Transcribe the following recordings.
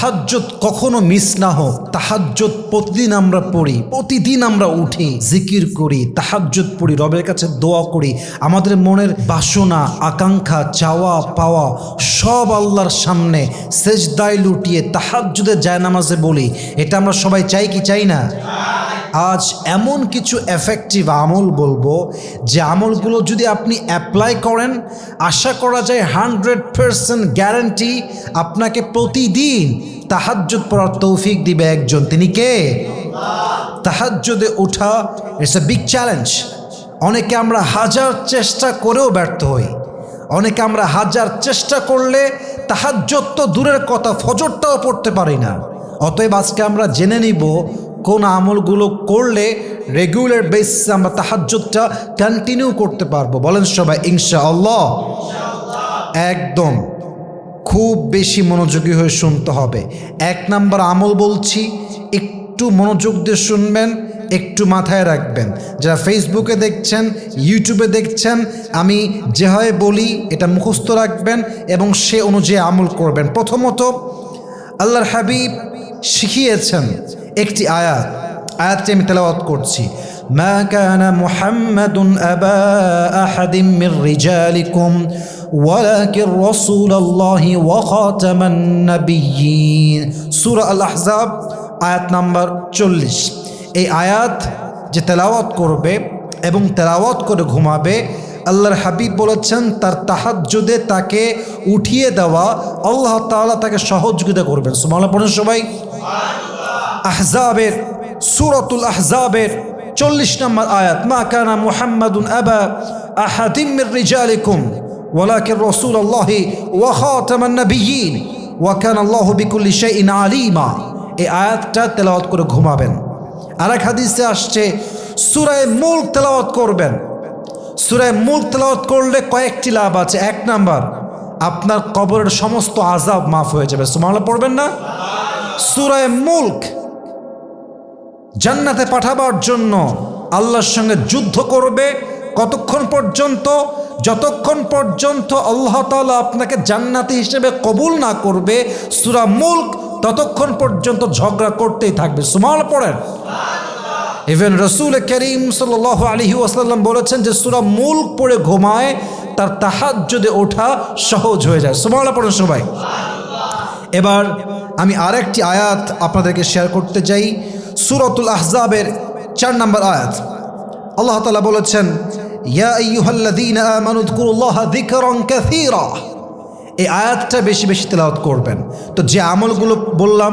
তাহাজ্জত কখনো মিস না হোক। তাহাজ্জত প্রতিদিন আমরা পড়ি, প্রতিদিন আমরা উঠি, জিকির করি তাহাজ্জত পড়ি, রবের কাছে দোয়া করি। আমাদের মনের বাসনা, আকাঙ্ক্ষা, চাওয়া, পাওয়া সব আল্লাহর সামনে সেজদায় লুটিয়ে তাহাজ্জুদের জায়নামাজে বলি। এটা আমরা সবাই চাই কি চাই না? আজ এমন কিছু এফেক্টিভ আমল বলব যে আমলগুলো যদি আপনি অ্যাপ্লাই করেন, আশা করা যায় হান্ড্রেড পারসেন্ট গ্যারান্টি আপনাকে প্রতিদিন তাহাজ্জুদ পড়ার তৌফিক দিবে একজন। তিনি কে? তাহাজ্জুদে ওঠা ইটস এ বিগ চ্যালেঞ্জ অনেকে আমরা হাজার চেষ্টা করেও ব্যর্থ হই। অনেকে আমরা হাজার চেষ্টা করলে তাহাজ্জত তো দূরের কথা, ফজরটাও পড়তে পারি না। অতএব আজকে আমরা জেনে নিব কোন আমলগুলো করলে রেগুলার বেসিসে আমরা তাহাজ্জুদটা কন্টিনিউ করতে পারব। বলেন সবাই ইনশা আল্লাহ একদম। খুব বেশি মনোযোগী হয়ে শুনতে হবে। এক নাম্বার আমল বলছি, একটু মনোযোগ দিয়ে শুনবেন, একটু মাথায় রাখবেন। যারা ফেসবুকে দেখছেন ইউটিউবে দেখছেন, আমি যেভাবে বলি, এটা মুখস্থ রাখবেন এবং সে অনুযায়ী আমল করবেন। প্রথমত, আল্লাহর হাবিব শিখিয়েছেন একটি আয়াত, আয়াতটি আমি তেলাওয়াত করছি। মা কানা মুহাম্মাদুন আবা আহাদিম মির রিজালিকুম ওয়ালাকিন রাসূলুল্লাহি ওয়া খাতামান নাবিয়্যিন। সূরা আল আহজাব আয়াত নাম্বার 40 এই আয়াত যে তেলাওয়াত করবে এবং তেলাওয়াত করে ঘুমাবে, আল্লাহর হাবিব বলেছেন, তার তাহাজ্জুদে তাকে উঠিয়ে দেওয়া আল্লাহ তাআলা তাকে সহযোগিতা করবেন। সুবহানাল্লাহ, পড়েন সবাই। আহজাবের, সুরতুল আহজাবের চল্লিশ নম্বর আয়াত, মা কানা মুহাম্মাদুন আবা আহাদিম মির রিজালিকুম, ওয়ালাকিন রাসূলুল্লাহি ওয়া খাতামান নাবিয়্যিন, ওয়া কানা আল্লাহু বিকুল্লি শাইইন আলিমা। এই আয়াতটা তেলাওয়াত করে ঘুমাবেন। আর এক হাদিসে আসছে, সুরায় মুলক তেলাওয়াত করবেন। সুরায় মুলক তেলাওয়াত করলে কয়েকটি লাভ আছে। এক নাম্বার, আপনার কবরের সমস্ত আজাব মাফ হয়ে যাবে। সুবহানাল্লাহ, পড়বেন না? সুরায় মুলক জান্নাতে পাঠাবার জন্য আল্লাহর সঙ্গে যুদ্ধ করবে কতক্ষণ পর্যন্ত? যতক্ষণ পর্যন্ত আল্লাহ তাআলা আপনাকে জান্নাতি হিসেবে কবুল না করবে, সুরা মুল্ক ততক্ষণ পর্যন্ত ঝগড়া করতেই থাকবে। সুমাল পড়েন। ইভেন রসুল করিম সাল আলহি ওয়াসাল্লাম বলেছেন যে সুরা মুল্ক পড়ে ঘুমায়, তার তাহাত যদি ওঠা সহজ হয়ে যায়। সুমালা পড়েন সবাই। এবার আমি আরেকটি আয়াত আপনাদেরকে শেয়ার করতে চাই। সুরতুল আহজাবের চার নম্বর আয়াত। আল্লাহ তালা বলেছেন এই আয়াতটা বেশি বেশি তেলাওয়াত করবেন। তো যে আমলগুলো বললাম,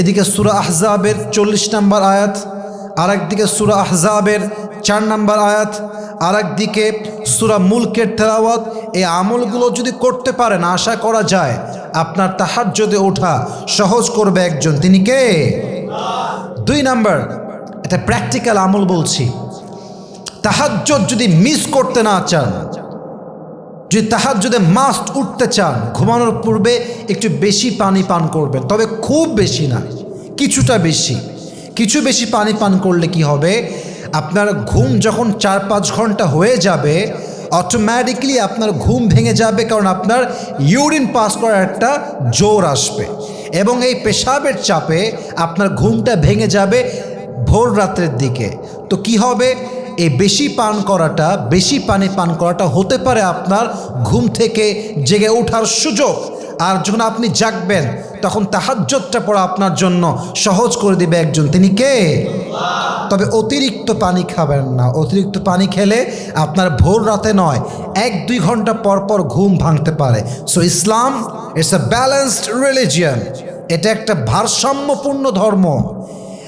এদিকে সূরা আহজাবের চল্লিশ নম্বর আয়াত, আরেকদিকে সূরা আহজাবের চার নম্বর আয়াত, আরেকদিকে সূরা মুলকের তেলাওয়াত। এই আমলগুলো যদি করতে পারেন, আশা করা যায় আপনার তাহাজ্জুদে ওঠা সহজ করবে একজন। তিনি কে? দুই নাম্বার এটা প্র্যাকটিক্যাল আমল বলছি। তাহাজ্জুদ যদি মিস করতে না চান, যদি তাহাজ্জুদে মাস্ট উঠতে চান, ঘুমানোর পূর্বে একটু বেশি পানি পান করবেন। তবে খুব বেশি না, কিছুটা বেশি। কিছু বেশি পানি পান করলে কি হবে? আপনার ঘুম যখন চার পাঁচ ঘণ্টা হয়ে যাবে অটোমেটিকলি আপনার ঘুম ভেঙে যাবে, কারণ আপনার ইউরিন পাস করার একটা জোর আসবে। এবং এই পেশাবের চাপে আপনার ঘুমটা ভেঙে যাবে ভোর রাত্রের দিকে। তো কি হবে? এই বেশি পান করাটা, বেশি পানি পান করাটা হতে পারে আপনার ঘুম থেকে জেগে ওঠার সুযোগ। আর যখন আপনি জাগবেন তখন তাহাজ্জতটা পড়া আপনার জন্য সহজ করে দিবে একজন। তিনি কে? তবে অতিরিক্ত পানি খাবেন না। অতিরিক্ত পানি খেলে আপনার ভোর রাতে নয়, এক দুই ঘণ্টা পর পর ঘুম ভাঙতে পারে। So Islam it's a balanced religion এটা একটা ভারসাম্যপূর্ণ ধর্ম।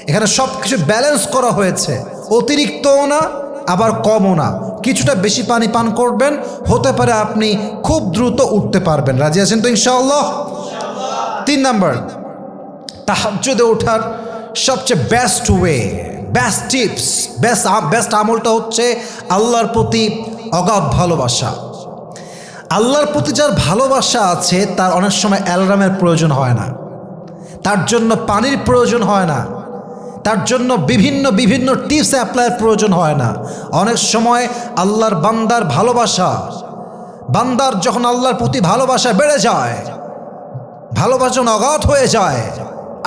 এখানে সব কিছু ব্যালেন্স করা হয়েছে। অতিরিক্তও না, আবার কমও না। কিছুটা বেশি পানি পান করবেন, হতে পারে আপনি খুব দ্রুত উঠতে পারবেন। রাজি আছেন তো ইনশাআল্লাহ? তিন নাম্বার, তাহাজ্জুদে ওঠার সবচেয়ে best way best tips best best আমলটা হচ্ছে আল্লাহর প্রতি অগাধ ভালোবাসা। আল্লাহর প্রতি যার ভালোবাসা আছে, তার অনেক সময় অ্যালার্মের প্রয়োজন হয় না। তার জন্য পানির প্রয়োজন হয় না। তার জন্য বিভিন্ন বিভিন্ন টিপস অ্যাপ্লাইয়ের প্রয়োজন হয় না। অনেক সময় আল্লাহর বান্দার ভালোবাসা, বান্দার যখন আল্লাহর প্রতি ভালোবাসা বেড়ে যায় ভালোবাসা অগাধ হয়ে যায়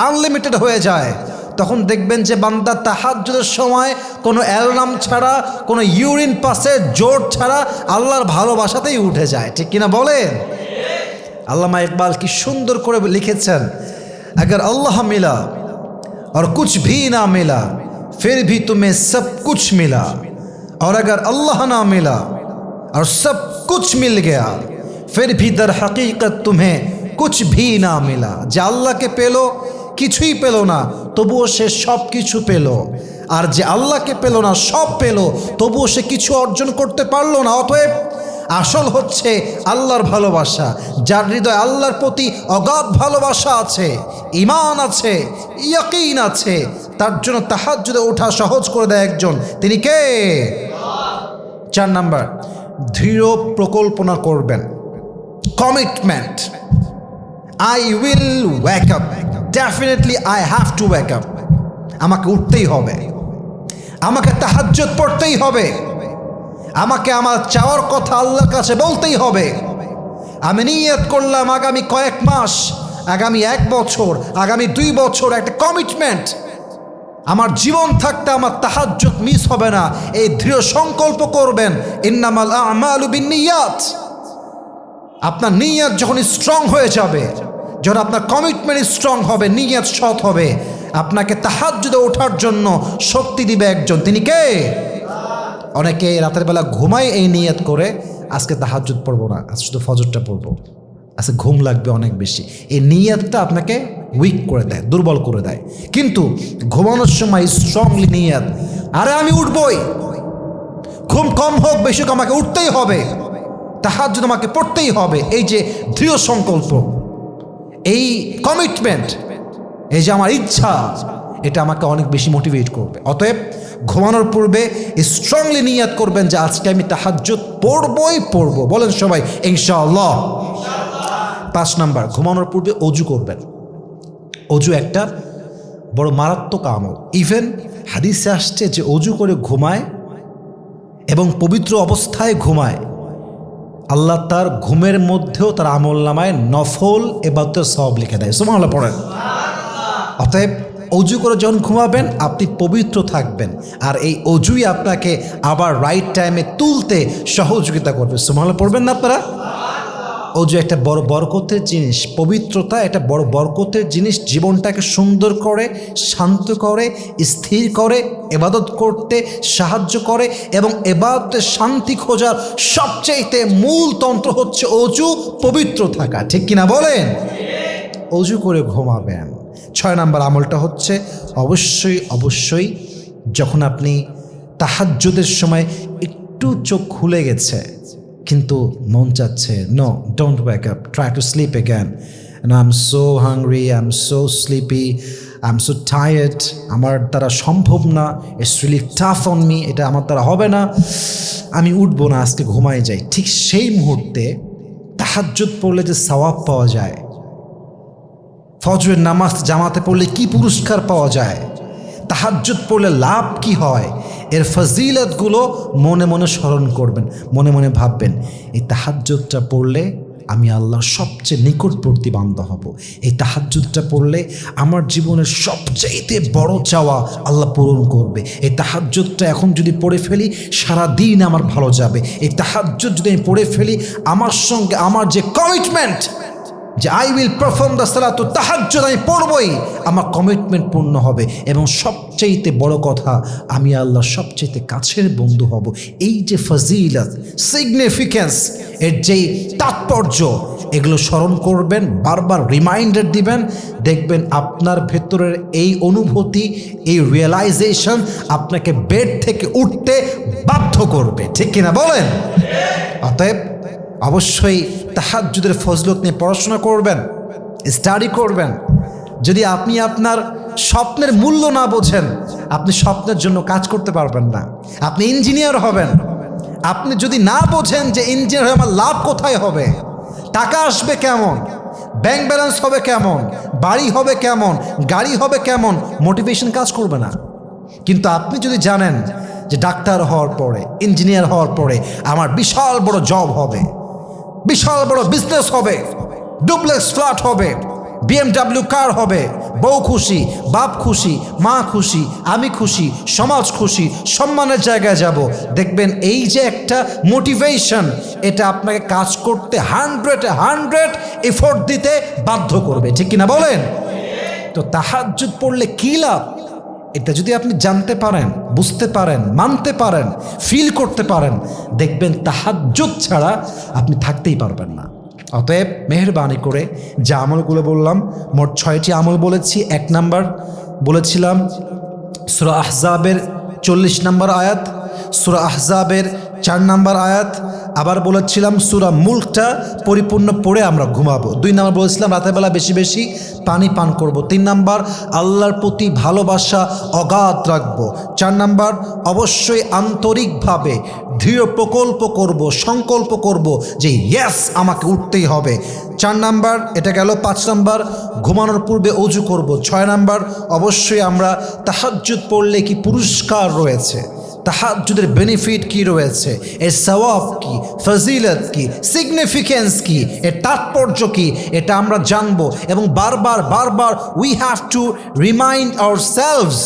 আনলিমিটেড হয়ে যায় তখন দেখবেন যে বান্দা তাহাজ্জুদের সময় কোনো অ্যালনাম ছাড়া কোনো ইউরিন পাসের জোর ছাড়া আল্লাহর ভালোবাসাতেই উঠে যায় ঠিক কিনা বলেন আল্লামা ইকবাল কি সুন্দর করে লিখেছেন अगर अल्लाह मिला और कुछ भी ना मिला फिर भी तुम्हें सब कुछ मिला और अगर अल्लाह ना मिला और सब कुछ मिल गया फिर भी दर हकीकत तुम्हें কুছ ভি না মিলা। যে আল্লাহকে পেল, কিছুই পেল না, তবুও সে সব কিছু পেল। আর যে আল্লাহকে পেল না, সব পেল, তবুও সে কিছু অর্জন করতে পারল না। অতএব আসল হচ্ছে আল্লাহর ভালোবাসা। যার হৃদয় আল্লাহর প্রতি অগাধ ভালোবাসা আছে ইমান আছে, ইয়াকিন আছে, তার জন্য তাহার যদি ওঠা সহজ করে দেয় একজন। তিনি কে? চার নাম্বার, দৃঢ় প্রকল্পনা করবেন। Commitment. I will wake up definitely I have to wake up আমাকে উঠতেই হবে। আমাকে তাহাজ্জত পড়তেই হবে। আমাকে আমার চাওয়ার কথা আল্লাহর কাছে বলতেই হবে। আমি নিয়ত করলাম আগামী কয়েক মাস, আগামী এক বছর, আগামী দুই বছর একটা কমিটমেন্ট আমার জীবন থাকতে আমার তাহাজ্জত মিস হবে না। এই দৃঢ় সংকল্প করবেন, ইন্নামাল আমালু বিন্নিয়াত। আপনার নিয়াত যখন স্ট্রং হয়ে যাবে যখন আপনার কমিটমেন্ট স্ট্রং হবে, নিয়াত সৎ হবে, আপনাকে তাহাজ্জুদে ওঠার জন্য শক্তি দিবে একজন। তিনি কে? অনেকে রাতের বেলা ঘুমায় এই নিয়ত করে, আজকে তাহাজ্জুদ পড়ব না, আজ শুধু ফজরটা পড়ব। আজকে ঘুম লাগবে অনেক বেশি। এই নিয়তটা আপনাকে উইক করে দেয়, দুর্বল করে দেয়। কিন্তু ঘুমানোর সময় স্ট্রংলি নিয়ত, আরে আমি উঠবই। ঘুম কম হোক, বেশি হোক, আমাকে উঠতেই হবে। তাহার আমাকে পড়তেই হবে। এই যে দৃঢ় সংকল্প। এই কমিটমেন্ট এই যে আমার ইচ্ছা, এটা আমাকে অনেক বেশি মোটিভেট করবে। অতএব ঘুমানোর পূর্বে স্ট্রংলি নিয়াত করবেন যে আজকে আমি তাহাজ্জুদ পড়বই পড়ব। বলেন সবাই, ইনশাআল্লাহ। পাঁচ নাম্বার, ঘুমানোর পূর্বে অজু করবেন। অজু একটা বড় মারাত্মক আমল। ইভেন হাদিসে আসছে যে অজু করে ঘুমায় এবং পবিত্র অবস্থায় ঘুমায়। আল্লাহ তার ঘুমের মধ্যেও তার আমল নামায় নফল এবাদতের সব লিখে দেয়। সুমাল্লাহ পড়েন। অতএব অজু করে যখন ঘুমাবেন, আপনি পবিত্র থাকবেন। আর এই অজুই আপনাকে আবার রাইট টাইমে তুলতে সহযোগিতা করবে। সুমাল্লাহ পড়বেন না আপনারা? অজু একটা বড় বরকতের জিনিস, পবিত্রতা, একটা বড় বরকতের জিনিস, জীবনটাকে সুন্দর করে, শান্ত করে, স্থির করে, এবাদত করতে সাহায্য করে এবং এবাদতের শান্তি খোঁজার সবচেয়েতে মূল তন্ত্র হচ্ছে অজু, পবিত্র থাকা। ঠিক কিনা বলেন? অজু করে ঘুমাবেন। ছয় নম্বর আমলটা হচ্ছে, অবশ্যই অবশ্যই যখন আপনি তাহাজ্জুদের সময় একটু চোখ খুলে গেছে কিন্তু মন চাচ্ছে no don't wake up try to sleep again I am so hungry I am so sleepy I am so tired আমার দ্বারা সম্ভব না it's really tough on me এটা আমার দ্বারা হবে না। আমি উঠবো না, আজকে ঘুমাই যাই। ঠিক সেই মুহূর্তে তাহাজ্জুদ পড়লে যে সওয়াব পাওয়া যায়, ফজরের নামাজ জামাতে পড়লে কি পুরস্কার পাওয়া যায়, তাহাজ্জুদ পড়লে লাভ কি হয় এর ফজিলতগুলো মনে মনে স্মরণ করবেন, মনে মনে ভাববেন, এই তাহাজ্জুদটা পড়লে আমি আল্লাহর সবচেয়ে নিকটবর্তী বান্দা হব। এই তাহাজ্জুদটা পড়লে আমার জীবনের সবচাইতে বড় চাওয়া আল্লাহ পূরণ করবে। এই তাহাজ্জুদটা এখন যদি পড়ে ফেলি সারা দিন আমার ভালো যাবে। এই তাহাজ্জুদ যদি আমি পড়ে ফেলি, আমার সঙ্গে আমার যে কমিটমেন্ট যে আই উইল পারফর্ম দ্য সালাত তাহাজ্জুদ আমি পড়বই। আমার কমিটমেন্ট পূর্ণ হবে। এবং সবচেয়েতে বড় কথা, আমি আল্লাহর সবচেয়েতে কাছের বন্ধু হব। এই যে ফজিলত সিগনিফিক্যান্স এর যেই তাৎপর্য, এগুলো স্মরণ করবেন, বারবার রিমাইন্ডার দিবেন। দেখবেন আপনার ভেতরের এই অনুভূতি, এই রিয়েলাইজেশন আপনাকে বেড থেকে উঠতে বাধ্য করবে। ঠিক কিনা বলেন? অতএব অবশ্যই তাহাজ্জুদের ফজলত নিয়ে পড়াশোনা করবেন স্টাডি করবেন। যদি আপনি আপনার স্বপ্নের মূল্য না বোঝেন, আপনি স্বপ্নের জন্য কাজ করতে পারবেন না। আপনি ইঞ্জিনিয়ার হবেন। আপনি যদি না বোঝেন যে ইঞ্জিনিয়ার হয়ে আমার লাভ কোথায় হবে, টাকা আসবে কেমন ব্যাংক ব্যালেন্স হবে কেমন, বাড়ি হবে কেমন, গাড়ি হবে কেমন মোটিভেশন কাজ করবে না। কিন্তু আপনি যদি জানেন যে ডাক্তার হওয়ার পরে ইঞ্জিনিয়ার হওয়ার পরে আমার বিশাল বড় জব হবে বিশাল বড় বিজনেস হবে ডুপ্লেক্স ফ্ল্যাট হবে বিএমডাব্লিউ কার হবে, বউ খুশি, বাপ খুশি, মা খুশি, আমি খুশি, সমাজ খুশি, সম্মানের জায়গায় যাব। দেখবেন এই যে একটা মোটিভেশন এটা আপনাকে কাজ করতে হান্ড্রেড হান্ড্রেড এফোর্ট দিতে বাধ্য করবে। ঠিক কিনা বলেন? তো তাহাজ্জুদ পড়লে কী লাভ? এটা যদি আপনি জানতে পারেন, বুঝতে পারেন, মানতে পারেন ফিল করতে পারেন, দেখবেন তাহাজ্জুদ ছাড়া আপনি থাকতেই পারবেন না। অতএব মেহরবানি করে যে আমলগুলো বললাম, মোট ছয়টি আমল বলেছি, এক নাম্বার বলেছিলাম সুরা আহজাবের চল্লিশ নম্বর আয়াত, সুরা আহজাবের চার নম্বর আয়াত আবার বলেছিলাম, সুরা মুল্কটা পরিপূর্ণ পড়ে আমরা ঘুমাবো। দুই নম্বর বলেছিলাম, রাতের বেলা বেশি বেশি পানি পান করব। তিন নাম্বার, আল্লাহর প্রতি ভালোবাসা অগাধ রাখব। চার নাম্বার, অবশ্যই আন্তরিকভাবে দৃঢ় প্রকল্প করব, সংকল্প করব যে ইয়েস আমাকে উঠতেই হবে। চার নাম্বার, এটা গেল পাঁচ নাম্বার, ঘুমানোর পূর্বে অজু করব। ছয় নাম্বার, অবশ্যই আমরা তাহাজ্জুদ পড়লে কি পুরস্কার রয়েছে? তাহাজ্জুদের বেনিফিট কি রয়েছে? এর সওয়াব কি? ফজিলত কি? সিগনিফিকেন্স কি? এর তাৎপর্য কি? এটা আমরা জানব। এবং বারবার বারবার we have to remind our selves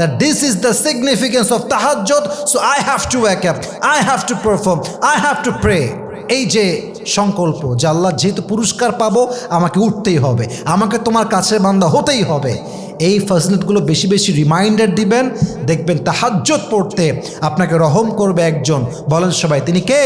that this is the significance of tahajjud so i have to wake up, i have to perform, i have to pray. এই যে সংকল্প যে আল্লাহ যেহেতু পুরস্কার পাবো, আমাকে উঠতেই হবে, আমাকে তোমার কাছে বান্দা হতেই হবে। এই ফজলতগুলো বেশি বেশি রিমাইন্ডার দিবেন, দেখবেন তাহাজ্জত পড়তে আপনাকে রহম করবে একজন। বলেন সবাই, তিনি কে?